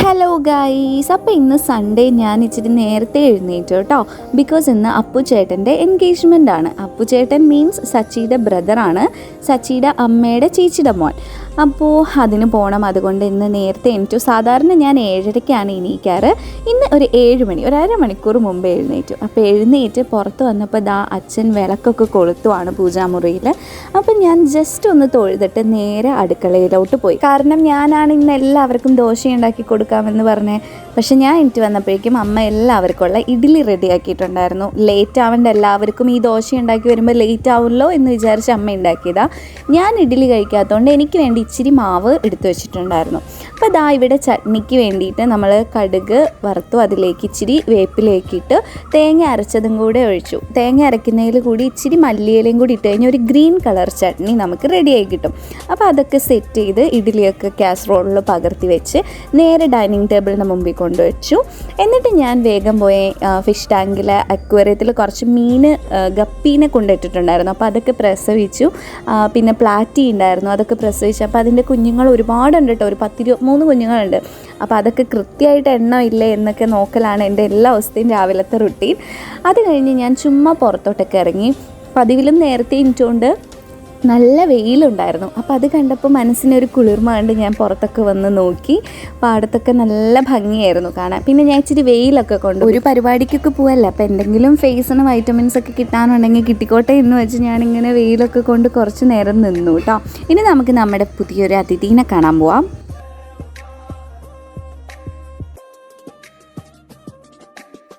Hello guys അപ്പോൾ ഇന്ന് Sunday ഞാൻ ഇച്ചിരി നേരത്തെ എഴുന്നേറ്റു കേട്ടോ. ബിക്കോസ് ഇന്ന് അപ്പു ചേട്ടന്റെ എൻഗേജ്മെന്റ് ആണ്. അപ്പു ചേട്ടൻ മീൻസ് സച്ചിയുടെ ബ്രദറാണ് സച്ചിയുടെ അമ്മയുടെ ചേച്ചിയുടെ മോൻ. അപ്പോൾ അതിന് പോകണം അതുകൊണ്ട് ഇന്ന് നേരത്തെ എണീറ്റു. സാധാരണ ഞാൻ ഏഴരയ്ക്കാണ് എണീക്കാറ്. ഇന്ന് ഒരു ഏഴ് മണി ഒരു അരമണിക്കൂർ മുമ്പ് എഴുന്നേറ്റു. അപ്പോൾ എഴുന്നേറ്റ് പുറത്ത് വന്നപ്പോൾ ദാ അച്ഛൻ വിളക്കൊക്കെ കൊളുത്തുവാണ് പൂജാമുറിയിൽ അപ്പം ഞാൻ ജസ്റ്റ് ഒന്ന് തൊഴുതിട്ട് നേരെ അടുക്കളയിലോട്ട് പോയി. കാരണം ഞാനാണ് ഇന്ന് എല്ലാവർക്കും ദോശ ഉണ്ടാക്കി കൊടുക്കാമെന്ന് പറഞ്ഞേ പക്ഷെ ഞാൻ എനിക്ക് വന്നപ്പോഴേക്കും അമ്മ എല്ലാവർക്കും ഉള്ള ഇഡ്ഡലി റെഡിയാക്കിയിട്ടുണ്ടായിരുന്നു. ലേറ്റ് ആവേണ്ട എല്ലാവർക്കും ഈ ദോശ ഉണ്ടാക്കി വരുമ്പോൾ ലേറ്റ് ആവുമല്ലോ എന്ന് വിചാരിച്ച് അമ്മ ഉണ്ടാക്കിയതാ. ഞാൻ ഇഡ്ഡലി കഴിക്കാത്തതുകൊണ്ട് എനിക്ക് വേണ്ടി ഇച്ചിരി മാവ് എടുത്തു വെച്ചിട്ടുണ്ടായിരുന്നു. അപ്പോൾ ദാ ഇവിടെ ചട്നിക്ക് വേണ്ടിയിട്ട് നമ്മൾ കടുക് വറുത്തു അതിലേക്ക് ഇച്ചിരി വേപ്പിലേക്കിട്ട് തേങ്ങ അരച്ചതും കൂടെ ഒഴിച്ചു. തേങ്ങ അരയ്ക്കുന്നതിൽ കൂടി ഇച്ചിരി മല്ലിയിലയും കൂടി ഇട്ട് കഴിഞ്ഞാൽ ഒരു ഗ്രീൻ കളർ ചട്നി നമുക്ക് റെഡിയായി കിട്ടും. അപ്പോൾ അതൊക്കെ സെറ്റ് ചെയ്ത് ഇഡ്ഡലിയൊക്കെ കാസറോളിൽ പകർത്തി വെച്ച് നേരെ ഡൈനിങ് ടേബിളിന് മുമ്പിൽ കൊണ്ടുവച്ചു. എന്നിട്ട് ഞാൻ വേഗം പോയി ഫിഷ് ടാങ്കിൽ അക്വേറിയത്തിൽ കുറച്ച് മീൻ ഗപ്പീനെ കൊണ്ടിട്ടിട്ടുണ്ടായിരുന്നു അപ്പോൾ അതൊക്കെ പ്രസവിച്ചു. പിന്നെ പ്ലാറ്റി ഉണ്ടായിരുന്നു അതൊക്കെ പ്രസവിച്ചു. അപ്പോൾ അതിന്റെ കുഞ്ഞുങ്ങൾ ഒരുപാടുണ്ട് കേട്ടോ ഒരു പത്തിരു മൂന്ന് കുഞ്ഞുങ്ങളുണ്ട്. അപ്പോൾ അതൊക്കെ കൃത്യമായിട്ട് എണ്ണം ഇല്ലേ എന്നൊക്കെ നോക്കലാണ് എന്റെ എല്ലാ ദിവസത്തെയും രാവിലത്തെ റുട്ടീൻ അത് കഴിഞ്ഞ് ഞാൻ ചുമ്മാ പുറത്തോട്ടൊക്കെ ഇറങ്ങി. പതിവിലും നേരത്തെ ഇനിറ്റുകൊണ്ട് നല്ല വെയിലുണ്ടായിരുന്നു. അപ്പോൾ അത് കണ്ടപ്പോൾ മനസ്സിനൊരു കുളിർമ കണ്ട് ഞാൻ പുറത്തൊക്കെ വന്ന് നോക്കി. പാടത്തൊക്കെ നല്ല ഭംഗിയായിരുന്നു കാണാൻ. പിന്നെ ഞാൻ ഇച്ചിരി വെയിലൊക്കെ കൊണ്ട്. ഒരു പരിപാടിക്കൊക്കെ പോവല്ല? അപ്പോൾ എന്തെങ്കിലും ഫേസിന് വൈറ്റമിൻസ് ഒക്കെ കിട്ടാനുണ്ടെങ്കിൽ കിട്ടിക്കോട്ടെ എന്ന് വെച്ച് ഞാനിങ്ങനെ വെയിലൊക്കെ കൊണ്ട് കുറച്ച് നേരം നിന്നു കേട്ടോ. ഇനി നമുക്ക് നമ്മുടെ പുതിയൊരു അതിഥീനെ കാണാൻ പോവാം.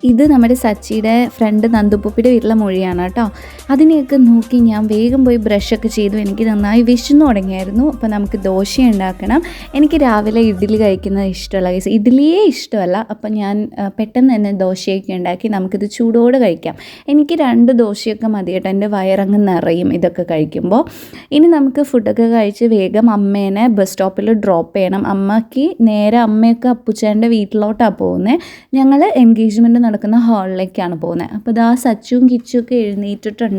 ഇത് നമ്മുടെ സച്ചിയുടെ ഫ്രണ്ട് നന്ദുപ്പൂപ്പിയുടെ വീട്ടിലെ മൊഴിയാണ് കേട്ടോ. അതിനെയൊക്കെ നോക്കി ഞാൻ വേഗം പോയി ബ്രഷൊക്കെ ചെയ്തു. എനിക്ക് നന്നായി വിശന്നു തുടങ്ങിയായിരുന്നു. അപ്പോൾ നമുക്ക് ദോശ ഉണ്ടാക്കണം. എനിക്ക് രാവിലെ ഇഡ്ഡലി കഴിക്കുന്നത് ഇഷ്ടമല്ല. കേസ് ഇഡ്ഡലിയേ ഇഷ്ടമല്ല. അപ്പോൾ ഞാൻ പെട്ടെന്ന് തന്നെ ദോശയൊക്കെ ഉണ്ടാക്കി നമുക്കിത് ചൂടോടെ കഴിക്കാം. എനിക്ക് രണ്ട് ദോശയൊക്കെ മതി കേട്ടോ. എന്റെ വയറങ്ങ് നിറയും ഇതൊക്കെ കഴിക്കുമ്പോൾ. ഇനി നമുക്ക് ഫുഡൊക്കെ കഴിച്ച് വേഗം അമ്മേനെ ബസ് സ്റ്റോപ്പിൽ ഡ്രോപ്പ് ചെയ്യണം. അമ്മയ്ക്ക് നേരെ അമ്മയൊക്കെ അപ്പുച്ചേന്റെ വീട്ടിലോട്ടാണ് പോകുന്നത് ഞങ്ങൾ എൻഗേജ്മെന്റ് നടക്കുന്ന ഹാളിലേക്കാണ് പോകുന്നത് അപ്പോൾ ഇതാ സച്ചും കിച്ചും ഒക്കെ എഴുന്നേറ്റിട്ടുണ്ട്.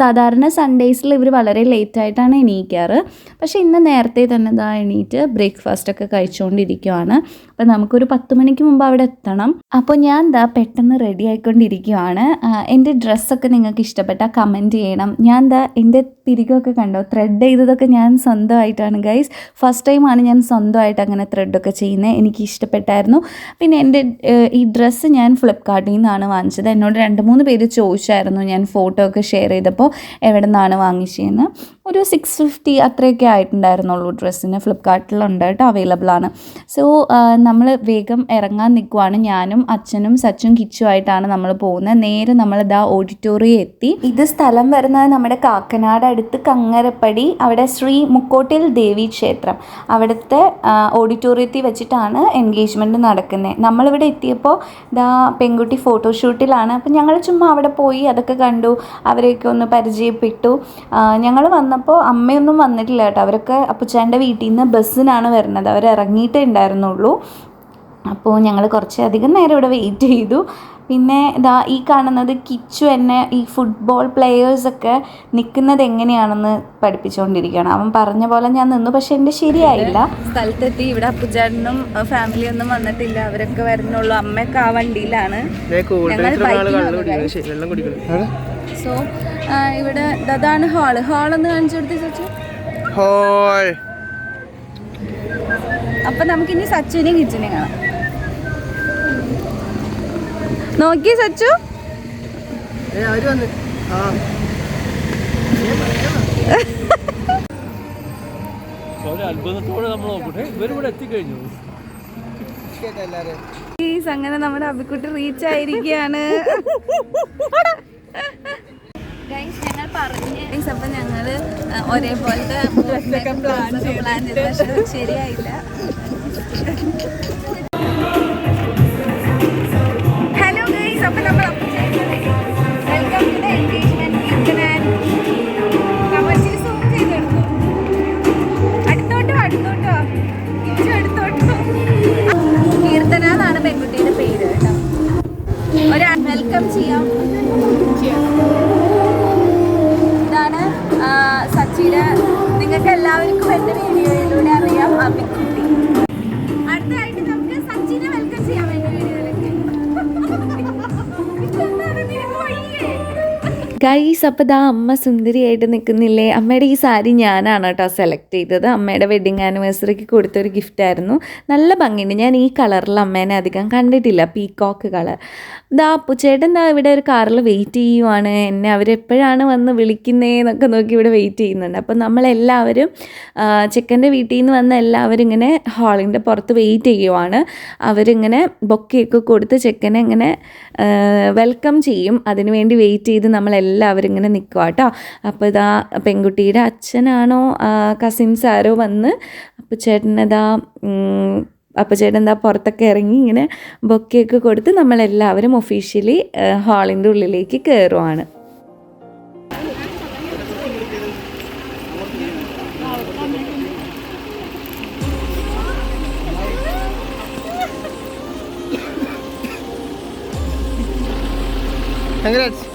സാധാരണ സൺഡേസിൽ ഇവർ വളരെ ലേറ്റായിട്ടാണ് എണീക്കാറ്. പക്ഷേ ഇന്ന് നേരത്തെ തന്നെ ഇതാ എണീറ്റ് ബ്രേക്ക്ഫാസ്റ്റൊക്കെ കഴിച്ചുകൊണ്ടിരിക്കുവാണ് അപ്പോൾ നമുക്കൊരു പത്ത് മണിക്ക് മുമ്പ് അവിടെ എത്തണം. അപ്പോൾ ഞാൻ എന്താ പെട്ടെന്ന് റെഡി ആയിക്കൊണ്ടിരിക്കുവാണ്. എന്റെ ഡ്രസ്സൊക്കെ നിങ്ങൾക്ക് ഇഷ്ടപ്പെട്ടാൽ കമന്റ് ചെയ്യണം. ഞാൻ എന്താ എന്റെ തിരികൊക്കെ കണ്ടോ? ത്രെഡ് ചെയ്തതൊക്കെ ഞാൻ സ്വന്തമായിട്ടാണ് ഗൈസ് ഫസ്റ്റ് ടൈമാണ് ഞാൻ സ്വന്തമായിട്ട് അങ്ങനെ ത്രെഡൊക്കെ ചെയ്യുന്നത്. എനിക്ക് ഇഷ്ടപ്പെട്ടായിരുന്നു. പിന്നെ എന്റെ ഈ ഡ്രസ്സ് ഞാൻ ഫ്ലിപ്കാർട്ടിൽ നിന്നാണ് വാങ്ങിച്ചത്. എന്നോട് രണ്ട് മൂന്ന് പേര് ചോദിച്ചായിരുന്നു ഞാൻ ഫോട്ടോ ഒക്കെ ഷെയർ ചെയ്തപ്പോൾ എവിടെ നിന്നാണ് വാങ്ങിച്ചതെന്ന് ഒരു സിക്സ് ഫിഫ്റ്റി അത്രയൊക്കെ ആയിട്ടുണ്ടായിരുന്നുള്ളൂ. ഡ്രസ്സിന് ഫ്ലിപ്കാർട്ടിലുണ്ട് കേട്ടോ അവൈലബിൾ ആണ്. സോ നമ്മൾ വേഗം ഇറങ്ങാൻ നിൽക്കുവാണ് ഞാനും അച്ഛനും സച്ചും കിച്ചുമായിട്ടാണ് നമ്മൾ പോകുന്നത്. നേരെ നമ്മൾ ഇതാ ഓഡിറ്റോറിയം എത്തി. ഇത് സ്ഥലം വരുന്നത് നമ്മുടെ കാക്കനാട് അടുത്ത് കങ്ങരപ്പടി അവിടെ ശ്രീ മുക്കോട്ടിൽ ദേവി ക്ഷേത്രം. അവിടുത്തെ ഓഡിറ്റോറിയത്തിൽ വെച്ചിട്ടാണ് എൻഗേജ്മെന്റ് നടക്കുന്നത് നമ്മളിവിടെ എത്തിയപ്പോൾ ഇതാ പെൺകുട്ടി ഫോട്ടോഷൂട്ടിലാണ് അപ്പം ഞങ്ങൾ ചുമ്മാ അവിടെ പോയി അതൊക്കെ കണ്ടു. അവരെയൊക്കെ ഒന്ന് പരിചയപ്പെട്ടു. ഞങ്ങൾ വന്നപ്പോൾ അമ്മയൊന്നും വന്നിട്ടില്ല കേട്ടോ. അവരൊക്കെ അപ്പുച്ചാന്റെ വീട്ടിൽ നിന്ന് ബസ്സിനാണ് വരുന്നത്. അവർ ഇറങ്ങിയിട്ടേ ഉണ്ടായിരുന്നുള്ളൂ. അപ്പോൾ ഞങ്ങൾ കുറച്ചധികം നേരം ഇവിടെ വെയിറ്റ് ചെയ്തു. പിന്നെ ഇതാ ഈ കാണുന്നത് കിച്ചു എന്നെ ഈ ഫുട്ബോൾ പ്ലെയേഴ്സൊക്കെ നിൽക്കുന്നത് എങ്ങനെയാണെന്ന് പഠിപ്പിച്ചുകൊണ്ടിരിക്കുകയാണ് അവൻ പറഞ്ഞ പോലെ ഞാൻ നിന്നു പക്ഷെ എന്റെ ശരിയായില്ല. സ്ഥലത്തെത്തി. ഇവിടെ അപ്പുചാട്ടനും ഫാമിലിയൊന്നും വന്നിട്ടില്ല. അവരൊക്കെ വരുന്നുള്ളൂ. അമ്മയൊക്കെ ആ വണ്ടിയിലാണ്. സോ ഇവിടെ അതാണ് ഹാൾ. ഹാളൊന്ന് കാണിച്ചു കൊടുത്ത് സച്ചു ഹോയ്. അപ്പൊ നമുക്കിനി സച്ചുവിനെ കിച്ചനെ കാണാം. നോക്കി സച്ചു? അത്ഭുതത്തോടെ നമ്മൾ നോക്കട്ടെ. ഇവരിവിടെ എത്തിക്കഴിഞ്ഞു. പ്ലീസ് അങ്ങനെ നമ്മുടെ അബിക്കുട്ടി റീച്ച് ആയിരിക്കുകയാണ്. ഞങ്ങൾ പറഞ്ഞു അപ്പൊ ഞങ്ങൾ ഒരേപോലത്തെ പ്ലാൻ ചെയ്തു. പക്ഷെ ശരിയായില്ല. ഹലോ ഗൈസ് അപ്പൊ നമ്മൾ welcome to the engagement zoom ചെയ്തെടുത്തു അടുത്തോട്ടോ അടുത്തോട്ടോ. ഇച്ചു അടുത്തോട്ടോ കീർത്തന എന്നാണ് പെൺകുട്ടിയുടെ പേര് കേട്ടോ. ഒരു വെൽക്കം ചെയ്യാം. ഇതാണ് എല്ലാവർക്കും എന്റെ വീഡിയോയിലൂടെ അറിയാം. അബിക്കുട്ടി ഗൈസ് അപ്പോൾ ദാ അമ്മ സുന്ദരിയായിട്ട് നിൽക്കുന്നില്ലേ അമ്മയുടെ ഈ സാരി ഞാനാണ് കേട്ടോ സെലക്ട് ചെയ്തത്. അമ്മയുടെ വെഡിങ് ആനിവേഴ്സറിക്ക് കൊടുത്തൊരു ഗിഫ്റ്റായിരുന്നു നല്ല ഭംഗിയുണ്ട്. ഞാൻ ഈ കളറിൽ അമ്മേനെ അധികം കണ്ടിട്ടില്ല. പീകോക്ക് കളർ ദാ അപ്പുച്ചേട്ടൻ ദാ ഇവിടെ ഒരു കാറിൽ വെയിറ്റ് ചെയ്യുവാണ്. എന്നെ അവരെപ്പോഴാണ് വന്ന് വിളിക്കുന്നതെന്നൊക്കെ നോക്കി ഇവിടെ വെയിറ്റ് ചെയ്യുന്നുണ്ട്. അപ്പം നമ്മളെല്ലാവരും ചെക്കന്റെ വീട്ടിൽ നിന്ന് വന്ന എല്ലാവരും ഇങ്ങനെ ഹാളിന്റെ പുറത്ത് വെയിറ്റ് ചെയ്യുവാണ്. അവരിങ്ങനെ ബൊക്കെയൊക്കെ കൊടുത്ത് ചെക്കനെ ഇങ്ങനെ വെൽക്കം ചെയ്യും. അതിനുവേണ്ടി വെയിറ്റ് ചെയ്ത് നമ്മളെല്ലാവരും ഇങ്ങനെ നിൽക്കുക കേട്ടോ അപ്പോൾ ഇതാ പെൺകുട്ടിയുടെ അച്ഛനാണോ കസിൻസ് ആരോ വന്ന് അപ്പോൾ ചേട്ടനതാ അപ്പോൾ ചേട്ടൻ എന്താ പുറത്തൊക്കെ ഇറങ്ങി ഇങ്ങനെ ബൊക്കെയൊക്കെ കൊടുത്ത് നമ്മളെല്ലാവരും ഒഫീഷ്യലി ഹാളിന്റെ ഉള്ളിലേക്ക് കയറുവാണ് Congrats.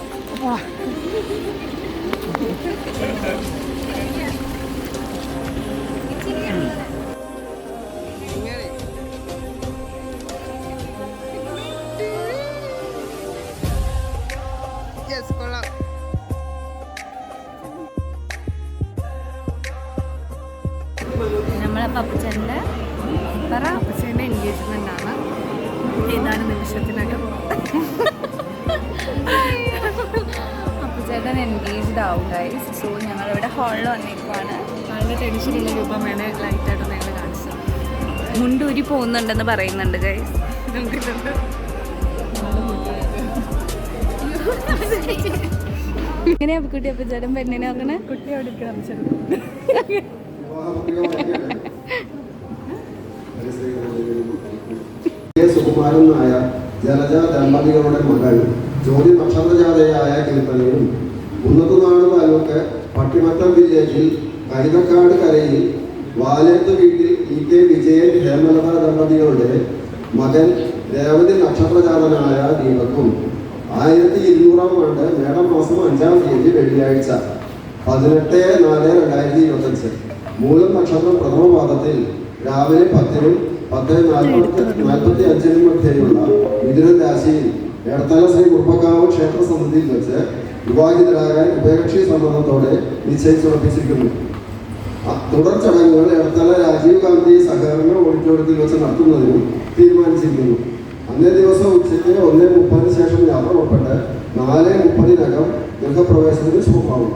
എൻഗേജ്ഡ് ആവും ഗൈസ് സോ ഞങ്ങളിവിടെ ഹാളിൽ വന്നേക്കുവാണ് വളരെ ടെൻഷനുള്ള രൂപം വേണേ ലൈറ്റായിട്ട് ഞങ്ങൾ കാണിച്ചു മുണ്ടൂരി പോകുന്നുണ്ടെന്ന് പറയുന്നുണ്ട് ഗൈസ് എങ്ങനെയാ കുട്ടി അപ്പച്ചേട്ടൻ പെണ്ണിനെ നോക്കണേ? കുട്ടി അവിടെ ഇരിക്കണം സുകുമാരൻ നായ ജലജ ദമ്പതികളുടെ മകൾ ജ്യോതി നക്ഷത്രജാതയായ കീർത്തനയും കുന്നത്തുനാട് താലൂക്ക് പട്ടിമറ്റം വില്ലേജിൽ കൈതക്കാട് കരയിൽ വാലേത്ത് വീട്ടിൽ ഇ കെ വിജയൻ ഹേമലത ദമ്പതികളുടെ മകൻ രേവതി നക്ഷത്രജാതനായ ദീപക്കും ആയിരത്തി ഇരുന്നൂറാം ആണ്ട് മേടം മാസം അഞ്ചാം തീയതി വെള്ളിയാഴ്ച പതിനെട്ട് നാല് രണ്ടായിരത്തി ഇരുപത്തഞ്ച്. മൂലം നക്ഷത്രം പ്രഥമ പാദത്തിൽ രാവിലെ പത്തിനും പത്ത് നാൽപ്പത്തി നാൽപ്പത്തി അഞ്ചിനും മധ്യയുള്ള മിഥുനൻ രാശിയിൽ എടത്തല ശ്രീ കുറുപ്പക്കാവ് ക്ഷേത്ര സമിതിയിൽ വെച്ച് വിവാഹിതരാകാൻ ഉഭയകക്ഷി സമ്മതത്തോടെ നിശ്ചയിച്ചുറപ്പിച്ചിരിക്കുന്നു തുടർ ചടങ്ങുകൾ ഇടത്തല രാജീവ് ഗാന്ധി സഹകരണ ഓഡിറ്റോറിയത്തിൽ വെച്ച് നടത്തുന്നതിനും തീരുമാനിച്ചിരിക്കുന്നു. അന്നേ ദിവസം ഉച്ചയ്ക്ക് ഒന്നേ മുപ്പതിന് ശേഷം യാത്ര പുറപ്പെട്ട് നാല് മുപ്പതിനകം ഗൃഹപ്രവേശനത്തിന് ശുഭമാവും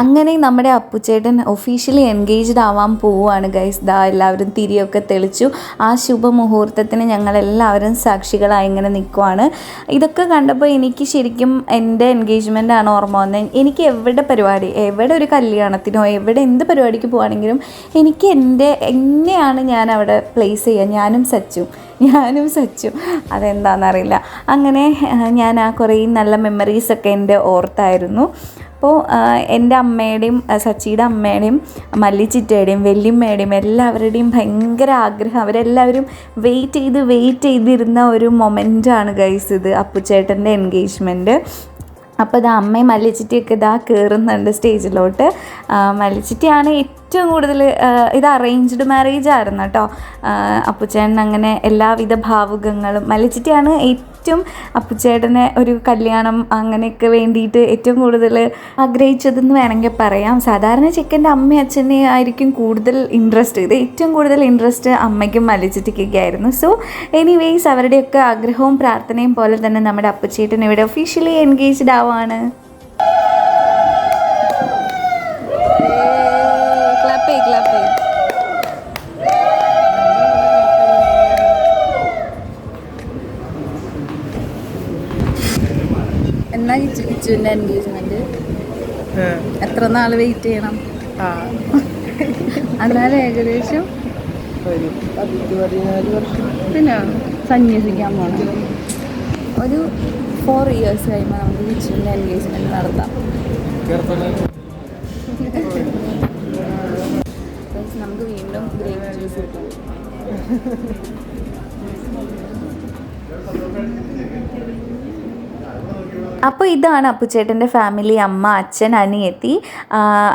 അങ്ങനെ നമ്മുടെ അപ്പുച്ചേട്ടൻ ഒഫീഷ്യലി എൻഗേജ്ഡ് ആവാൻ പോവുകയാണ് ഗൈസ് ദാ എല്ലാവരും തിരിയൊക്കെ തെളിച്ചു. ആ ശുഭമുഹൂർത്തത്തിന് ഞങ്ങളെല്ലാവരും സാക്ഷികളായി ഇങ്ങനെ നിൽക്കുവാണ് ഇതൊക്കെ കണ്ടപ്പോൾ എനിക്ക് ശരിക്കും എന്റെ എൻഗേജ്മെന്റ് ആണ് ഓർമ്മ വന്നത് എനിക്ക് എവിടെ പരിപാടി എവിടെ ഒരു കല്യാണത്തിനോ എവിടെ എന്ത് പരിപാടിക്ക് പോവാണെങ്കിലും എനിക്ക് എന്റെ എന്നെയാണ് ഞാൻ അവിടെ പ്ലേസ് ചെയ്യുക? ഞാനും സച്ചു. ഞാനും സച്ചു. അതെന്താണെന്നറിയില്ല അങ്ങനെ ഞാൻ ആ കുറേ നല്ല മെമ്മറീസൊക്കെ എന്റെ ഓർത്തായിരുന്നു. അപ്പോൾ എന്റെ അമ്മയുടെയും സച്ചിയുടെ അമ്മയുടെയും മല്ലിച്ചിറ്റയുടെയും വല്യമ്മയുടെയും എല്ലാവരുടെയും ഭയങ്കര ആഗ്രഹം. അവരെല്ലാവരും വെയിറ്റ് ചെയ്ത് വെയിറ്റ് ചെയ്തിരുന്ന ഒരു മൊമെന്റാണ് ഗൈസ് ഇത് അപ്പുച്ചേട്ടന്റെ എൻഗേജ്മെന്റ് അപ്പോൾ ഇത് അമ്മയും മല്ലിച്ചിറ്റിയൊക്കെ ഇതാ കയറുന്നുണ്ട് സ്റ്റേജിലോട്ട് മല്ലിച്ചിറ്റിയാണ് ഏറ്റവും കൂടുതൽ ഇത് അറേഞ്ച്ഡ് മാരേജ് ആയിരുന്നു കേട്ടോ. അപ്പുച്ചേട്ടൻ അങ്ങനെ എല്ലാവിധ ഭാവുകങ്ങളും മലച്ചിട്ടിയാണ് ഏറ്റവും അപ്പുച്ചേട്ടനെ ഒരു കല്യാണം അങ്ങനെയൊക്കെ വേണ്ടിയിട്ട് ഏറ്റവും കൂടുതൽ ആഗ്രഹിച്ചതെന്ന് വേണമെങ്കിൽ പറയാം. സാധാരണ ചെക്കന്റെ അമ്മയും അച്ഛനെ ആയിരിക്കും കൂടുതൽ ഇൻട്രസ്റ്റ് ഇത് ഏറ്റവും കൂടുതൽ ഇൻട്രസ്റ്റ് അമ്മയ്ക്കും മലച്ചിട്ടിക്കൊക്കെ ആയിരുന്നു. സോ എനിവേയ്സ് അവരുടെയൊക്കെ ആഗ്രഹവും പ്രാർത്ഥനയും പോലെ തന്നെ നമ്മുടെ അപ്പുച്ചേട്ടൻ ഇവിടെ ഒഫീഷ്യലി എൻഗേജ്ഡ് ആവാണ്. ഇച്ചുവിന്റെ എത്ര നാൾ വെയിറ്റ് ചെയ്യണം? എന്നാലും ഏകദേശം പിന്നെ സന്യസിക്കാൻ പോകണം ഒരു ഫോർ ഇയേഴ്സ് കഴിയുമ്പോൾ നമുക്ക് ഇച്ചുവിന്റെ എൻഗേജ്മെന്റ് നടത്താം. നമുക്ക് വീണ്ടും ഗ്രേപ്പ് ജ്യൂസ് കിട്ടും അപ്പോൾ ഇതാണ് അപ്പുച്ചേട്ടന്റെ ഫാമിലി അമ്മ അച്ഛൻ അനിയത്തി.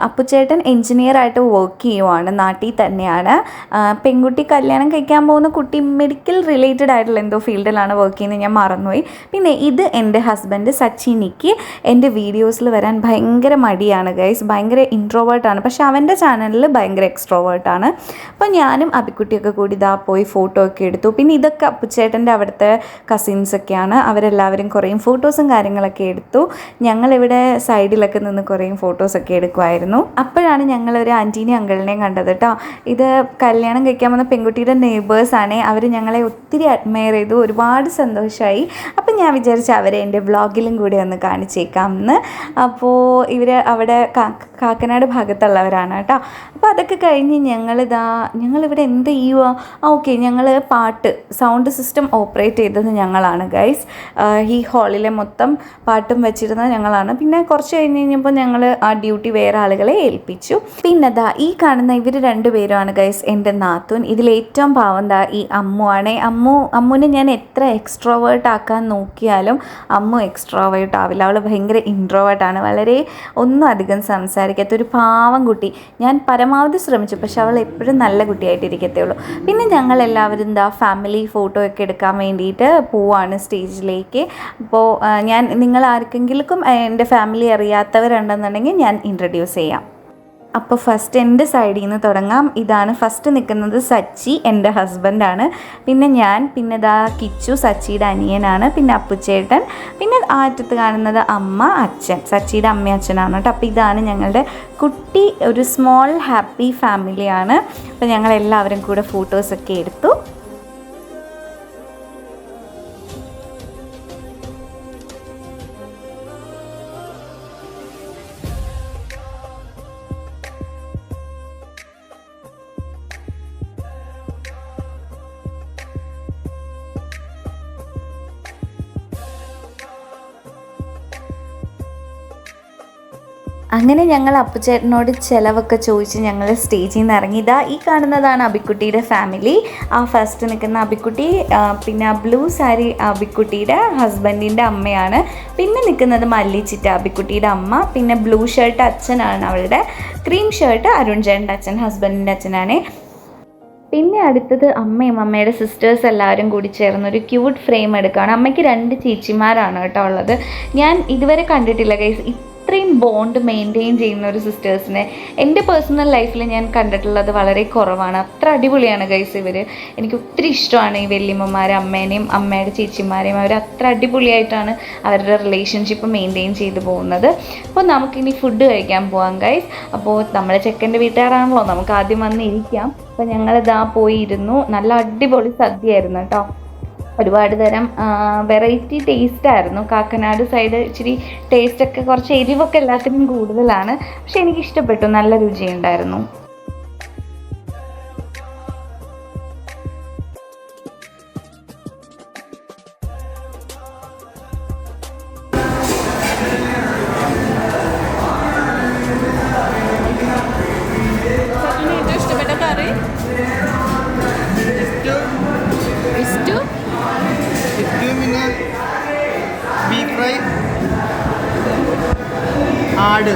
അപ്പുച്ചേട്ടൻ എൻജിനീയറായിട്ട് വർക്ക് ചെയ്യുവാണ് നാട്ടിൽ തന്നെയാണ്. പെൺകുട്ടി കല്യാണം കഴിക്കാൻ പോകുന്ന കുട്ടി മെഡിക്കൽ റിലേറ്റഡ് ആയിട്ടുള്ള എന്തോ ഫീൽഡിലാണ് വർക്ക് ചെയ്യുന്നത് ഞാൻ മറന്നുപോയി. പിന്നെ ഇത് എന്റെ ഹസ്ബൻഡ് സച്ചിനിക്ക് എന്റെ വീഡിയോസിൽ വരാൻ ഭയങ്കര മടിയാണ് ഗൈസ് ഭയങ്കര ഇൻട്രോവേർട്ടാണ് പക്ഷേ അവന്റെ ചാനലിൽ ഭയങ്കര എക്സ്ട്രോവേർട്ടാണ് അപ്പോൾ ഞാനും അഭിക്കുട്ടിയൊക്കെ കൂടി ഇതാ പോയി ഫോട്ടോ ഒക്കെ എടുത്തു. പിന്നെ ഇതൊക്കെ അപ്പുച്ചേട്ടന്റെ അവിടുത്തെ കസിൻസൊക്കെയാണ് അവരെല്ലാവരും കുറേ ഫോട്ടോസും കാര്യങ്ങളൊക്കെ എടുത്തു. ഞങ്ങളിവിടെ സൈഡിലൊക്കെ നിന്ന് കുറേ ഫോട്ടോസൊക്കെ എടുക്കുമായിരുന്നു അപ്പോഴാണ് ഞങ്ങളൊരു ആന്റീനെയും അങ്കിളിനെയും കണ്ടത് കേട്ടോ. ഇത് കല്യാണം കഴിക്കാൻ വന്ന പെൺകുട്ടിയുടെ നെയ്ബേഴ്സാണ് അവർ ഞങ്ങളെ ഒത്തിരി അഡ്മയർ ചെയ്തു. ഒരുപാട് സന്തോഷമായി അപ്പം ഞാൻ വിചാരിച്ചു അവരെ എന്റെ വ്ളോഗിലും കൂടി ഒന്ന് കാണിച്ചേക്കാം എന്ന്. അപ്പോൾ ഇവർ അവിടെ കാക്കനാട് ഭാഗത്തുള്ളവരാണ് കേട്ടോ. അപ്പോൾ അതൊക്കെ കഴിഞ്ഞ് ഞങ്ങളിതാ ഞങ്ങളിവിടെ എന്ത് ചെയ്യുക ഓക്കെ ഞങ്ങൾ പാട്ട് സൗണ്ട് സിസ്റ്റം ഓപ്പറേറ്റ് ചെയ്തത് ഞങ്ങളാണ് ഗൈസ് ഈ ഹാളിലെ മൊത്തം പാട്ടും വെച്ചിരുന്നത് ഞങ്ങളാണ്. പിന്നെ കുറച്ച് കഴിഞ്ഞ് കഴിഞ്ഞപ്പോൾ ഞങ്ങൾ ആ ഡ്യൂട്ടി വേറെ ആളുകളെ ഏൽപ്പിച്ചു. പിന്നെ ദാ ഈ കാണുന്ന ഇവർ രണ്ടുപേരുമാണ് ഗൈസ് എന്റെ നാത്തൂൻ. ഇതിലേറ്റവും പാവം ദാ ഈ അമ്മു ആണ്. അമ്മു അമ്മുവിനെ ഞാൻ എത്ര എക്സ്ട്രോവേർട്ട് ആക്കാൻ നോക്കിയാലും അമ്മു എക്സ്ട്രോവേർട്ട് ആവില്ല. അവൾ ഭയങ്കര ഇൻട്രോവേർട്ടാണ് വളരെ ഒന്നും അധികം സംസാരിക്കാത്ത ഒരു പാവം കുട്ടി. ഞാൻ പരമാവധി ശ്രമിച്ചു പക്ഷെ അവൾ എപ്പോഴും നല്ല കുട്ടിയായിട്ടിരിക്കത്തേ ഉള്ളൂ പിന്നെ ഞങ്ങൾ എല്ലാവരും എന്താ ഫാമിലി ഫോട്ടോ ഒക്കെ എടുക്കാൻ വേണ്ടിയിട്ട് പോവാണ് സ്റ്റേജിലേക്ക് അപ്പോൾ ഞാൻ നിങ്ങൾ ആർക്കെങ്കിലും എന്റെ ഫാമിലി അറിയാത്തവരുണ്ടെന്നുണ്ടെങ്കിൽ ഞാൻ ഇൻട്രൊഡ്യൂസ് ചെയ്യാം. അപ്പോൾ ഫസ്റ്റ് എന്റെ സൈഡിൽ നിന്ന് തുടങ്ങാം. ഇതാണ് ഫസ്റ്റ് നിൽക്കുന്നത് സച്ചി എന്റെ ഹസ്ബൻഡാണ്. പിന്നെ ഞാൻ പിന്നെ ഇതാ കിച്ചു സച്ചിയുടെ അനിയനാണ് പിന്നെ അപ്പുച്ചേട്ടൻ പിന്നെ ആറ്റത്ത് കാണുന്നത് അമ്മ അച്ഛൻ സച്ചിയുടെ അമ്മ അച്ഛനാണ് കേട്ടോ. അപ്പോൾ ഇതാണ് ഞങ്ങളുടെ കുട്ടി ഒരു സ്മോൾ ഹാപ്പി ഫാമിലിയാണ് അപ്പോൾ ഞങ്ങളെല്ലാവരും കൂടെ ഫോട്ടോസൊക്കെ എടുത്തു. അങ്ങനെ ഞങ്ങൾ അപ്പുചേട്ടനോട് ചിലവൊക്കെ ചോദിച്ച് ഞങ്ങൾ സ്റ്റേജിൽ നിന്ന് ഇറങ്ങി. ഇതാ ഈ കാണുന്നതാണ് അബിക്കുട്ടിയുടെ ഫാമിലി ആ ഫസ്റ്റ് നിൽക്കുന്ന അബിക്കുട്ടി പിന്നെ ബ്ലൂ സാരി അബിക്കുട്ടിയുടെ ഹസ്ബൻഡിന്റെ അമ്മയാണ്. പിന്നെ നിൽക്കുന്നത് മല്ലിച്ചിറ്റ അബിക്കുട്ടിയുടെ അമ്മ. പിന്നെ ബ്ലൂ ഷർട്ട് അച്ഛനാണ് അവളുടെ. ക്രീം ഷർട്ട് അരുൺ ചേട്ടന്റെ അച്ഛൻ ഹസ്ബൻഡിന്റെ അച്ഛനാണ്. പിന്നെ അടുത്തത് അമ്മയും അമ്മയുടെ സിസ്റ്റേഴ്സ് എല്ലാവരും കൂടി ചേർന്ന് ഒരു ക്യൂട്ട് ഫ്രെയിം എടുക്കുകയാണ്. അമ്മയ്ക്ക് രണ്ട് ചേച്ചിമാരാണ് കേട്ടോ ഉള്ളത്. ഞാൻ ഇതുവരെ കണ്ടിട്ടില്ല ഗൈസ് ഇത്രയും ബോണ്ട് മെയിന്റെയിൻ ചെയ്യുന്ന ഒരു സിസ്റ്റേഴ്സിനെ എന്റെ പേഴ്സണൽ ലൈഫിൽ ഞാൻ കണ്ടിട്ടുള്ളത് വളരെ കുറവാണ്. അത്ര അടിപൊളിയാണ് ഗൈസ് ഇവർ എനിക്ക് ഒത്തിരി ഇഷ്ടമാണ് ഈ വല്യമ്മമാരെ അമ്മേനെയും അമ്മയുടെ ചേച്ചിമാരെയും. അവർ അത്ര അടിപൊളിയായിട്ടാണ് അവരുടെ റിലേഷൻഷിപ്പ് മെയിന്റെയിൻ ചെയ്തു പോകുന്നത്. അപ്പോൾ നമുക്കിനി ഫുഡ് കഴിക്കാൻ പോകാം ഗൈസ് അപ്പോൾ നമ്മുടെ ചെക്കന്റെ വീട്ടുകാരാണല്ലോ. നമുക്ക് ആദ്യം വന്നിരിക്കാം അപ്പോൾ ഞങ്ങളിതാ പോയിരുന്നു. നല്ല അടിപൊളി സദ്യയായിരുന്നു കേട്ടോ. ഒരുപാട് തരം വെറൈറ്റി ടേസ്റ്റ് ആയിരുന്നു. കാക്കനാട് സൈഡ് ഇച്ചിരി ടേസ്റ്റൊക്കെ കുറച്ച് എരിവൊക്കെ എല്ലാത്തിനും കൂടുതലാണ്. പക്ഷെ എനിക്കിഷ്ടപ്പെട്ടു. നല്ല രുചിയുണ്ടായിരുന്നു. ആട്.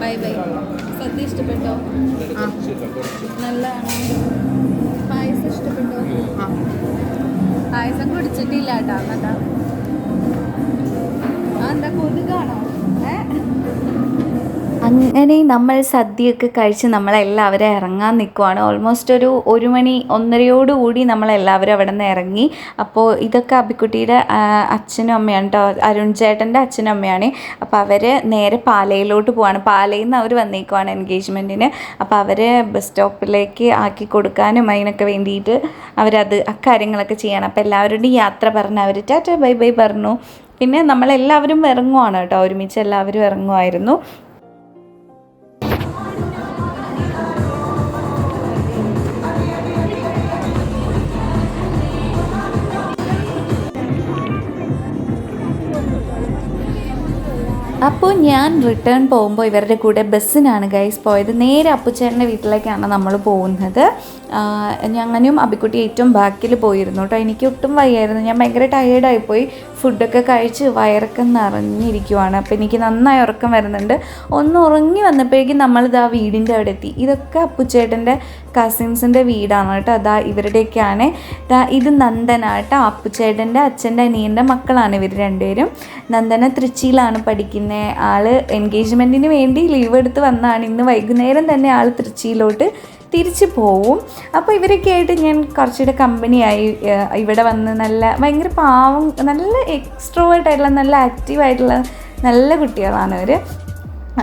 ബൈ ബൈ സദ്യ ഇഷ്ടപ്പെട്ടോ? നല്ലതാണോ പായസം ഇഷ്ടപ്പെട്ടോ? ആ. പായസം കുടിച്ചിട്ടില്ല കേട്ടോ എന്നിട്ടാ എന്താ കൊതുകാണോ? ഏ? അങ്ങനെ നമ്മൾ സദ്യയൊക്കെ കഴിച്ച് നമ്മളെല്ലാവരും ഇറങ്ങാൻ നിൽക്കുവാണ് ഓൾമോസ്റ്റ് ഒരു ഒരു മണി ഒന്നരയോടുകൂടി നമ്മളെല്ലാവരും അവിടെ നിന്ന് ഇറങ്ങി. അപ്പോൾ ഇതൊക്കെ അബിക്കുട്ടിയുടെ അച്ഛനും അമ്മയാണ് കേട്ടോ അരുൺ ചേട്ടന്റെ അച്ഛനും അമ്മയാണ്. അപ്പോൾ അവർ നേരെ പാലയിലോട്ട് പോവാണ്. പാലയിൽ നിന്ന് അവർ വന്നേക്കുവാണ് എൻഗേജ്മെന്റിന്. അപ്പോൾ അവരെ ബസ് സ്റ്റോപ്പിലേക്ക് ആക്കി കൊടുക്കാനും അതിനൊക്കെ വേണ്ടിയിട്ട് അവരത് അക്കാര്യങ്ങളൊക്കെ ചെയ്യണം. അപ്പോൾ എല്ലാവരോടും യാത്ര പറഞ്ഞ് അവർ ടാറ്റ ബൈ ബൈ പറഞ്ഞു. പിന്നെ നമ്മളെല്ലാവരും ഇറങ്ങുവാണ് കേട്ടോ ഒരുമിച്ച് എല്ലാവരും ഇറങ്ങുമായിരുന്നു. അപ്പോൾ ഞാൻ റിട്ടേൺ പോകുമ്പോൾ ഇവരുടെ കൂടെ ബസ്സിനാണ് ഗൈസ് പോയത്. നേരെ അപ്പുച്ചേട്ടന്റെ വീട്ടിലേക്കാണ് നമ്മൾ പോകുന്നത്. ഞാനും അബിക്കുട്ടി ഏറ്റവും ബാക്കിൽ പോയിരുന്നു കേട്ടോ എനിക്ക് ഒട്ടും വയ്യായിരുന്നു. ഞാൻ ഭയങ്കര ടയേർഡായിപ്പോയി ഫുഡൊക്കെ കഴിച്ച് വയറൊക്കെ നിറഞ്ഞിരിക്കുവാണ്. അപ്പോൾ എനിക്ക് നന്നായി ഉറക്കം വരുന്നുണ്ട്. ഒന്ന് ഉറങ്ങി വന്നപ്പോഴേക്കും നമ്മളിത് വീടിന്റെ അവിടെ എത്തി. ഇതൊക്കെ അപ്പുച്ചേട്ടന്റെ കസിൻസിന്റെ വീടാണ് കേട്ടോ അതാ ഇവരുടെയൊക്കെയാണ്. ദാ ഇത് നന്ദനാട്ടോ അപ്പുച്ചേട്ടന്റെ അച്ഛന്റെ അനിയന്റെ മക്കളാണ് ഇവർ രണ്ടുപേരും. നന്ദന തൃച്ചിയിലാണ് പഠിക്കുന്നത് ആൾ എൻഗേജ്മെന്റിന് വേണ്ടി ലീവ് എടുത്ത് വന്നാണ്. ഇന്ന് വൈകുന്നേരം തന്നെ ആൾ തൃച്ചിയിലോട്ട് തിരിച്ചു പോവും. അപ്പോൾ ഇവരൊക്കെ ആയിട്ട് ഞാൻ കുറച്ചുകൂടെ കമ്പനിയായി ഇവിടെ വന്ന് നല്ല ഭയങ്കര പാവം നല്ല എക്സ്ട്രോവേർട്ട് ആയിട്ടുള്ള നല്ല ആക്റ്റീവായിട്ടുള്ള നല്ല കുട്ടികളാണ് അവർ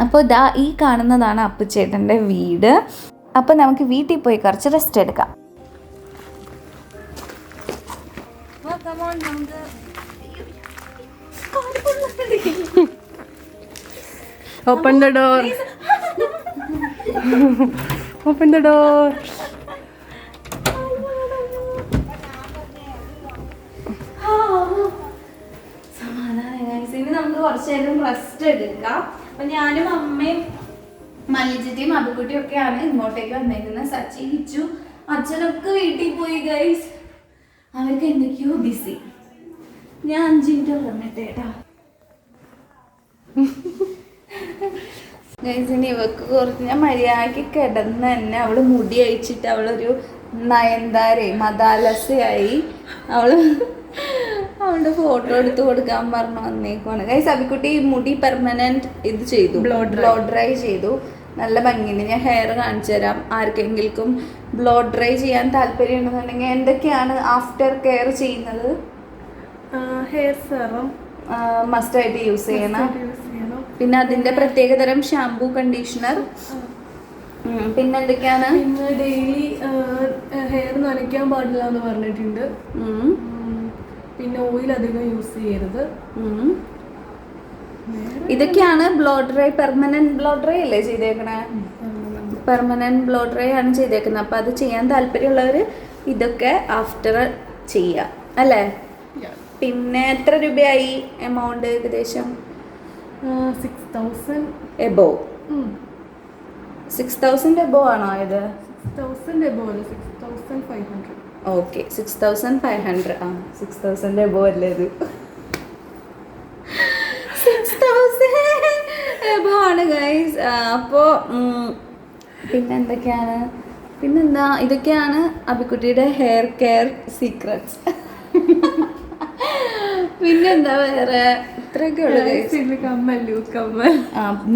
അപ്പോൾ ദാ ഈ കാണുന്നതാണ് അപ്പുച്ചേട്ടന്റെ വീട്. അപ്പോൾ നമുക്ക് വീട്ടിൽ പോയി കുറച്ച് റെസ്റ്റ് എടുക്കാം. Open the door. Open the door. ഇനി നമുക്ക് കുറച്ച് റെസ്റ്റ് എടുക്കാം. അപ്പൊ ഞാനും അമ്മയും മല്ലിച്ചറ്റിയും അബുക്കുട്ടിയും ഒക്കെയാണ് ഇങ്ങോട്ടേക്ക് വന്നേക്കുന്നത്. സച്ചി ഹിച്ചു അച്ഛനൊക്കെ വീട്ടിൽ പോയി ഗൈസ്. അവർക്ക് എന്തൊക്കെയോ ബിസി ഞാൻ അഞ്ച് മിനിറ്റ് കേട്ടാ ഗൈസ് ഇനി ഇവക്ക് കുറച്ച് ഞാൻ മര്യാദയ്ക്ക് കിടന്ന് തന്നെ അവൾ മുടി അഴിച്ചിട്ട് അവളൊരു നയന്താരെ മതാലസയായി അവൾ അവളുടെ ഫോട്ടോ എടുത്ത് കൊടുക്കാൻ പറഞ്ഞു വന്നേക്കുവാണ്. ഗൈസ് അബിക്കുട്ടി മുടി പെർമനന്റ് ഇത് ചെയ്തു. ബ്ലോ ഡ്രൈ ചെയ്തു. നല്ല ഭംഗിയുണ്ട്. ഞാൻ ഹെയർ കാണിച്ചു തരാം ആർക്കെങ്കിലും ബ്ലോ ഡ്രൈ ചെയ്യാൻ താല്പര്യം ഉണ്ടെന്നുണ്ടെങ്കിൽ എന്തൊക്കെയാണ് ആഫ്റ്റർ കെയർ ചെയ്യുന്നത്? ഹെയർ സെറം മസ്റ്റായിട്ട് യൂസ് ചെയ്യണം? പിന്നെ അതിന്റെ പ്രത്യേകതരം ഷാംപൂ കണ്ടീഷണർ പിന്നെ എന്തൊക്കെയാണ്? പിന്നെ ഡെയിലി ഹെയർ നനയ്ക്കാൻ പാടില്ല എന്ന് പറഞ്ഞിട്ടുണ്ട് പിന്നെ ഓയിൽ അധികം യൂസ് ചെയ്യരുത്. ഇതൊക്കെയാണ് blow dry permanent blow dry അല്ലേ ചെയ്തേക്കണേ? പെർമനന്റ് ബ്ലോ ഡ്രൈ ആണ് ചെയ്തേക്കുന്നത്. അപ്പൊ അത് ചെയ്യാൻ താല്പര്യമുള്ളവർ ഇതൊക്കെ ആഫ്റ്റർ ചെയ്യാം അല്ലേ? പിന്നെ എത്ര രൂപയായി എമൗണ്ട് ഏകദേശം? Six thousand above six thousand above ആണോ ഇത്? സിക്സ് തൗസൻഡ് എബോ അല്ല six thousand five hundred okay six thousand five hundred ആ സിക്സ് തൗസൻഡ് എബോ അല്ലേ ഇത്? സിക്സ് തൗസൻഡ് ആണ് ഗൈസ് അപ്പോൾ പിന്നെ എന്തൊക്കെയാണ് പിന്നെന്താ ഇതൊക്കെയാണ് അബിക്കുട്ടിയുടെ ഹെയർ കെയർ സീക്രട്സ് പിന്നെന്താ വേറെ?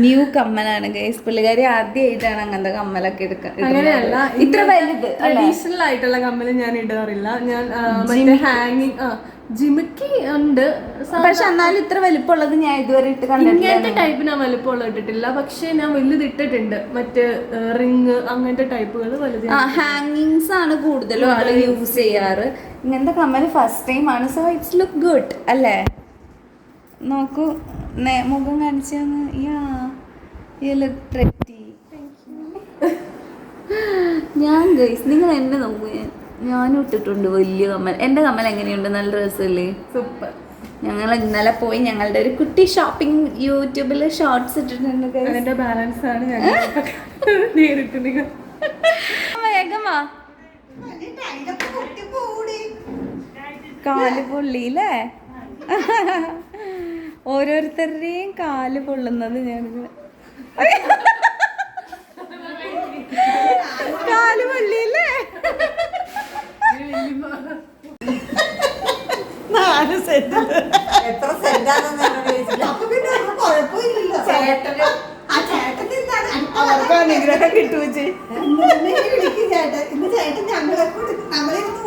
ന്യൂ കമ്മലാണ് ഗൈസ് പുള്ളിക്കാരി ആദ്യമായിട്ടാണ് അങ്ങനത്തെ കമ്മലൊക്കെ എടുക്കുക അങ്ങനെയല്ല ഇത്ര വലുത് ട്രഡീഷണൽ ആയിട്ടുള്ള കമ്മൽ ഞാൻ ഇടാറില്ല. ഞാൻ ഹാങ്ങിങ് ജിമിക്കി. ഉണ്ട്. പക്ഷെ എന്നാലും ഇത്ര വലിപ്പമുള്ളത് ഞാൻ ഇതുവരെ ഇട്ട് കണ്ടിട്ടില്ല. ഇങ്ങനത്തെ ടൈപ്പ് ഞാൻ വലിപ്പമുള്ള ഇട്ടിട്ടില്ല. പക്ഷെ ഞാൻ വലുത് ഇട്ടിട്ടുണ്ട്. മറ്റേ റിങ് അങ്ങനത്തെ ടൈപ്പുകൾ വലുത് ഹാങ്ങിങ്സ് ആണ് കൂടുതലും ആൾ യൂസ് ചെയ്യാറ്. ഇങ്ങനത്തെ കമ്മൽ ഫസ്റ്റ് ടൈം ആണ്. സോ ഇറ്റ്സ് ലുക്ക് ഗുഡ് അല്ലേ? നോക്കൂ. നേ- മുഖം കാണിച്ചാന്ന്. യാ യു ലുക്ക് ട്രെറ്റി ഞാൻ ഗൈസ് നിങ്ങൾ എന്നെ നോക്കൂ. ഞാൻ ഞാനും ഇട്ടിട്ടുണ്ട് വലിയ കമ്മൽ. എന്റെ കമ്മൽ എങ്ങനെയുണ്ട്? നല്ല രസമല്ലേ? സൂപ്പർ ഞങ്ങൾ ഇന്നലെ പോയി ഞങ്ങളുടെ ഒരു കുട്ടി ഷോപ്പിംഗ് യൂട്യൂബിൽ ഷോർട്സ് ഇട്ടിട്ടുണ്ട്. അതിന്റെ ബാലൻസ് ആണ് ഞാൻ നേരിട്ട് നിങ്ങൾ പൊള്ളി അല്ലേ കാൽ ഓരോരുത്തരുടെയും കാൽ പൊള്ളുന്നത് ഞാൻ കാൽ പൊള്ളിയില്ലേ? എത്ര സെന്റാണെന്ന് എന്നോട് ചോദിച്ചില്ല. ചേട്ടൻ പിന്നെ ഒന്നും കുഴപ്പമില്ലല്ലോ. ചേട്ടൻ ആ ചേട്ടന് അവർക്ക് നമ്മളെ ഒന്ന്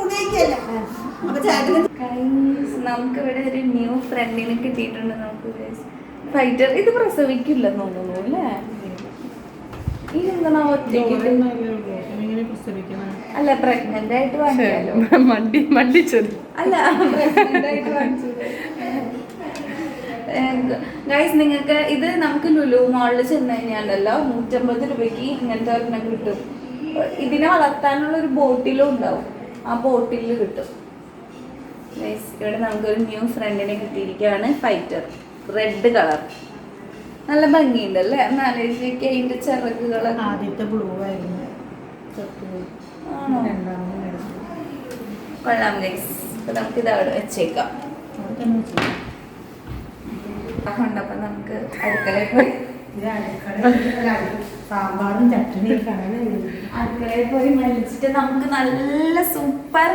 നമുക്ക് ഇവിടെ ഒരു ന്യൂ ഫ്രണ്ടിനെ കിട്ടിയിട്ടുണ്ട്. നമുക്ക് ഫൈറ്റർ ഇത് പ്രസവിക്കില്ല തോന്നുന്നു അല്ലേ? ഇതെന്താണ് ഒറ്റയ്ക്ക് അല്ല പ്രഗ്നന്റ് ആയിട്ട് വാങ്ങിയാലോ? മണ്ടി മണ്ടിച്ചത്. അല്ല പ്രഗ്നന്റ് ആയിട്ട് വാങ്ങിച്ചത്. ഗൈസ് നിങ്ങൾക്ക് ഇത് നമുക്ക് ലുലു മോളിൽ ചെന്ന് കഴിഞ്ഞാലല്ലോ നൂറ്റമ്പത് രൂപയ്ക്ക് ഇങ്ങനത്തെ ഒരെണ്ണം കിട്ടും. ഇതിനെ വളർത്താനുള്ള ഒരു ബോട്ടിലും ഉണ്ടാവും. ആ ബോട്ടിൽ കിട്ടും. ഇവിടെ നമുക്കൊരു ന്യൂ ഫ്രണ്ടിനെ കിട്ടിയിരിക്കുകയാണ് ഫൈറ്റർ റെഡ് കളർ നല്ല ഭംഗിയുണ്ടല്ലേ? നാലേജിക്ക് അതിന്റെ ചിറകുകളൊക്കെ. ആദ്യത്തെ ബ്ലൂ ആയിരുന്നു. കൊള്ളാം ഗൈസ് അപ്പൊ നമുക്ക് ഇത് അവിടെ വെച്ചേക്കാം അതുകൊണ്ടപ്പോ നമുക്ക് അടുക്കളയിൽ പോയി. അടുക്കളയിൽ പോയി മരിച്ചിട്ട് നമുക്ക് നല്ല സൂപ്പർ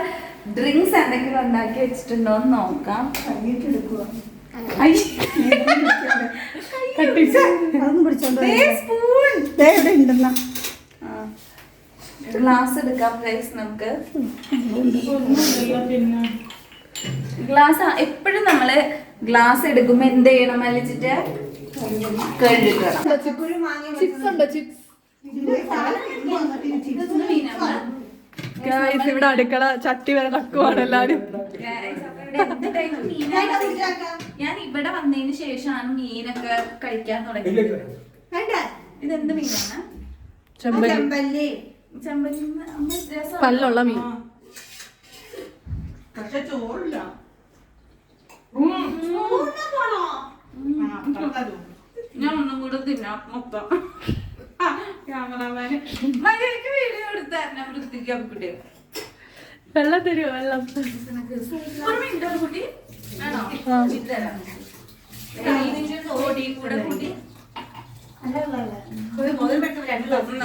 ഡ്രിങ്ക്സ് എന്തെങ്കിലും ഉണ്ടാക്കി വെച്ചിട്ടുണ്ടോ എന്ന് നോക്കാം. അതൊന്നും പിടിച്ചോണ്ട് സ്പൂൺ ദേ ഇവിടെ ഉണ്ടെന്നാ. ഗ്ലാസ് എടുക്കാം ഗൈസ് നമുക്ക്. ഗ്ലാസ് എപ്പോഴും നമ്മൾ ഗ്ലാസ് എടുക്കുമ്പോ എന്ത് ചെയ്യണം വലിച്ചിട്ട് കഴുകണം. ചിപ്സ് ഉണ്ടോ ചിപ്സ്? ഗായ്സ് ഇവിടെ അടുക്കള ചട്ടി വരെ നക്കുവാണ് എല്ലാരും. ഞാൻ ഇവിടെ വന്നതിന് ശേഷമാണ് മീനൊക്കെ കഴിക്കാൻ തുടങ്ങിയത്. ഇതെന്ത് മീനാണ്? ചെമ്പല്ലി. ചെമ്പല്ലി. പല്ലുള്ള മീൻ. പക്ഷെ ചോറില്ല. ഞാൻ ഒന്നും കൂടെ തിന്നാം മൊത്തം. ക്യാമറാമാന് മര്യാദയ്ക്ക് വീഡിയോ എടുത്തായിരുന്നു വെള്ളം തരുമോ വെള്ളം. ഒരു മിനിറ്റ് ഒരു കുട്ടി. ആണോ ഇതരാം ഇതിന്റെ തോടി കൂടെ കൂടി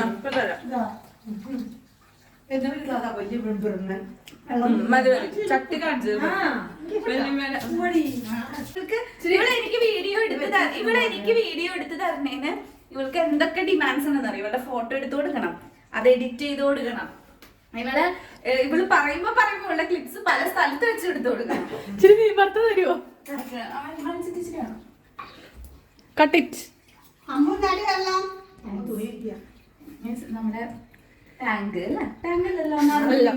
ഇപ്പൊ തരാം. ഉം, മതി, മതി. ചട്ടി കാണിച്ചു ഇവിടെ എനിക്ക് വീഡിയോ എടുത്ത് ഇവിടെ എനിക്ക് വീഡിയോ എടുത്ത് തരണേന് ഇവൾക്ക് എന്തൊക്കെ ഡിമാൻഡ്സ് ഉണ്ടെന്ന് അറിയാം ഇവളുടെ ഫോട്ടോ എടുത്തു കൊടുക്കണം അത് എഡിറ്റ് ചെയ്ത് കൊടുക്കണം ഇവൾ ഇവൾ പറയുമ്പോ പറയുമ്പോ ഉള്ള ക്ലിപ്സ് പല സ്ഥലത്ത് വെച്ച് എടുത്തു കൊടുക്കണം തരുമോ? കട്ടിറ്റ് നമ്മുടെ ടാങ്ക് ടാങ്ക് അല്ലല്ലോ.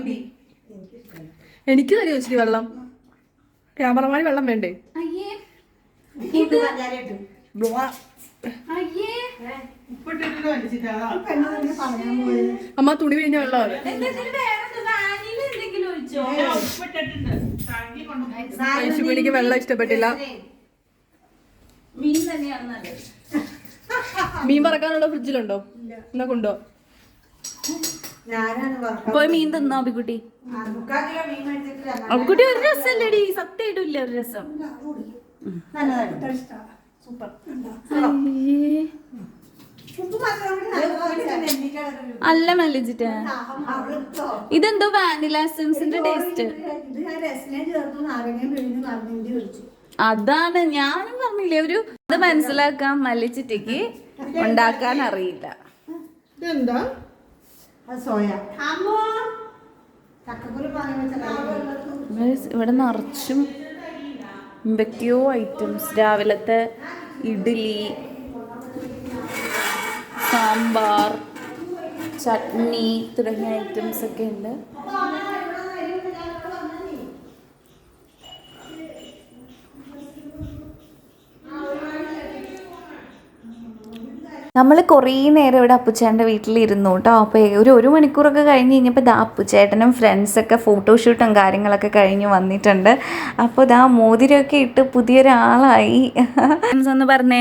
എനിക്ക് തരുമോ ഇച്ചിരി വെള്ളം? ക്യാമറമാന് വെള്ളം വേണ്ടേ? അയ്യേ. അമ്മ തുണി പിഴിഞ്ഞ കൊണ്ടുപോയി ഐശുമണിക്ക് വെള്ളം ഇഷ്ടപ്പെട്ടില്ല. മീൻ തന്നെയാണ് നല്ലത്. മീൻ പറക്കാനുള്ള ഫ്രിഡ്ജിലുണ്ടോ? എന്നാ കൊണ്ടോ? ഞാനാണ് പോയി മീൻ തന്നോ അബിക്കുട്ടി? അബിക്കുട്ടി ഒരു രസം രസമല്ലേടി? സത്യമായിട്ടും ഇല്ല ഒരു രസം. അല്ല മല്ലിച്ചിട്ട് ഇതെന്തോ വാനില എസൻസിന്റെ ടേസ്റ്റ് അതാണ് ഞാനും പറഞ്ഞില്ലേ ഒരു അത് മനസ്സിലാക്കാൻ മലിച്ചിട്ടേക്ക് ഉണ്ടാക്കാൻ അറിയില്ല. ഇതെന്താ? സോയ. Guys, ഇവിടെ നിറച്ചും എന്തൊക്കെയോ ഐറ്റംസ് രാവിലത്തെ ഇഡ്ഡലി സാമ്പാർ ചട്നി തുടങ്ങിയ ഐറ്റംസ് ഒക്കെ ഉണ്ട്. നമ്മൾ കുറേ നേരം ഇവിടെ അപ്പുച്ചേട്ടന്റെ വീട്ടിലിരുന്നു കേട്ടോ അപ്പോൾ ഒരു ഒരു മണിക്കൂറൊക്കെ കഴിഞ്ഞ് കഴിഞ്ഞപ്പോൾ ദാ അപ്പുച്ചേട്ടനും ഫ്രണ്ട്സൊക്കെ ഫോട്ടോഷൂട്ടും കാര്യങ്ങളൊക്കെ കഴിഞ്ഞ് വന്നിട്ടുണ്ട്. അപ്പോൾ ദാ മോതിരമൊക്കെ ഇട്ട് പുതിയൊരാളായി. ഒന്ന് പറഞ്ഞേ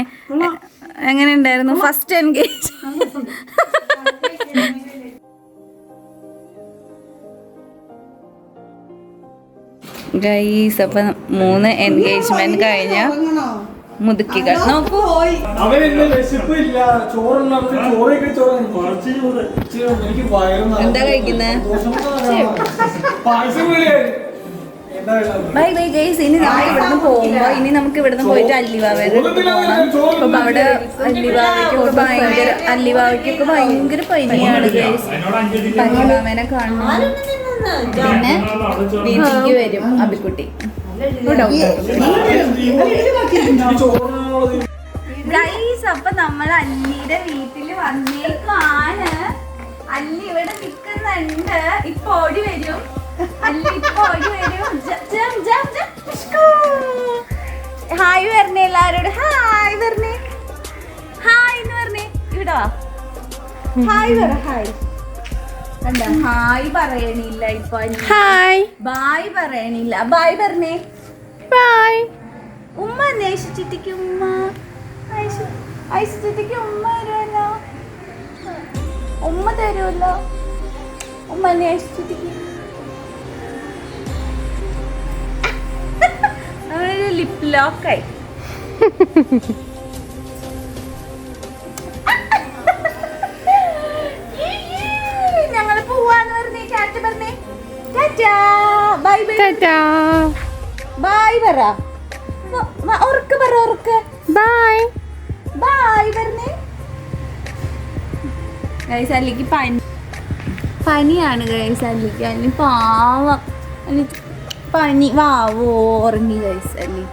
എങ്ങനെ ഉണ്ടായിരുന്നു ഫസ്റ്റ് എൻഗേജ് ഗൈസ് അപ്പം മൂന്ന് എൻഗേജ്മെന്റ് കഴിഞ്ഞ. മുതുക്കികൾ. നോക്കൂ. എന്താ ബൈ ബൈ ഗൈസ്. ഇനി നമുക്ക് ഇവിടുന്ന് പോകുമ്പോ ഇനി നമുക്ക് ഇവിടുന്ന് പോയിട്ട് പോകണം അപ്പൊ അവിടെ അല്ലിവാവയ്ക്ക് ഭയങ്കര അല്ലിവാവയ്ക്കൊക്കെ ഭയങ്കര പനിയാണ് ഗൈസ്. പനിവാമേനെ കാണണം. പിന്നെ വീട്ടിലേക്ക് വരും അബിക്കുട്ടി. ഗൈസ് അപ്പൊ നമ്മൾ അല്ലിയുടെ വീട്ടിൽ വന്നേക്കാണ് അല്ലി ഇവിടെ നിൽക്കുന്നുണ്ട് ഇപ്പൊ ഓടി വരും. അല്ലി ഇപ്പൊ ഓടി വരും. ജ- ജം, ജം, ജം. ഇഷ്കൂ. ഹായ് പറഞ്ഞേ എല്ലാരോടും ഹായ് പറഞ്ഞേ ഹായ് എന്ന് പറഞ്ഞേ ഇവിടെ. വാ ഹായ് പറ ഹായ്. ഹായ് പറയണില്ല ഇപ്പൊ ഹായ്. ബായ് പറയണില്ല. ബായ് പറഞ്ഞേ ബായ് ഉമ്മ അന്വേഷിച്ചിട്ടേക്ക് ഉമ്മ. ഐശ്വര്യക്ക് ഉമ്മ തരുമല്ലോ ഉമ്മ തരുമല്ലോ. ഉമ്മ അന്വേഷിച്ചിട്ടേക്ക് നമ്മളൊരു ലിപ് ലോക്കായി ഞങ്ങൾ പോവാന്ന് പറഞ്ഞേ ചാറ്റ് പറഞ്ഞേ. Tata bye bye tata bye പറ. പറ ഉറക്കെ. ബൈ ബൈ പറഞ്ഞേ ഗൈസ് അല്ലെങ്കിൽ പനി. പനിയാണ് ഗൈസ് അല്ലെങ്കിൽ അല്ലെങ്കിൽ പാവം. പനി വാവോ ഉറങ്ങി ഗൈസ് അല്ലി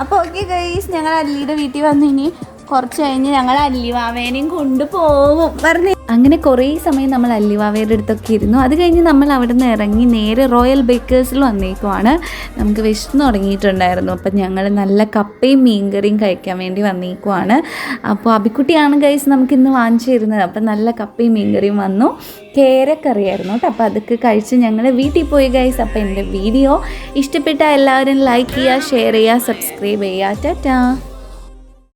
അപ്പോൾ ഓക്കെ ഗൈസ് ഞങ്ങൾ അല്ലിയുടെ വീട്ടിൽ വന്നു ഇനി. കുറച്ച് കഴിഞ്ഞ് ഞങ്ങൾ അല്ലിവാവേനെയും കൊണ്ടുപോകും. പറഞ്ഞേ. അങ്ങനെ കുറേ സമയം നമ്മൾ അല്ലിവാവയുടെ അടുത്തൊക്കെ ഇരുന്നു. അത് കഴിഞ്ഞ് നമ്മൾ അവിടെ നിന്ന് ഇറങ്ങി നേരെ റോയൽ ബേക്കേഴ്സിൽ വന്നേക്കുവാണ്. നമുക്ക് വിശന്ന് തുടങ്ങിയിട്ടുണ്ടായിരുന്നു. അപ്പം ഞങ്ങൾ നല്ല കപ്പയും മീൻകറിയും കഴിക്കാൻ വേണ്ടി വന്നേക്കുവാണ്. അപ്പോൾ അബിക്കുട്ടിയാണ് ഗൈസ് നമുക്ക് ഇന്ന് വാങ്ങിച്ചു തരുന്നത് അപ്പം നല്ല കപ്പയും മീൻകറിയും വന്നു. കേരക്കറിയായിരുന്നു കേട്ടോ. അപ്പോൾ അതൊക്കെ കഴിച്ച് ഞങ്ങൾ വീട്ടിൽ പോയി ഗൈസ് അപ്പോൾ എന്റെ വീഡിയോ ഇഷ്ടപ്പെട്ട എല്ലാവരും ലൈക്ക് ചെയ്യുക ഷെയർ ചെയ്യുക സബ്സ്ക്രൈബ് ചെയ്യുക. ടാറ്റാ.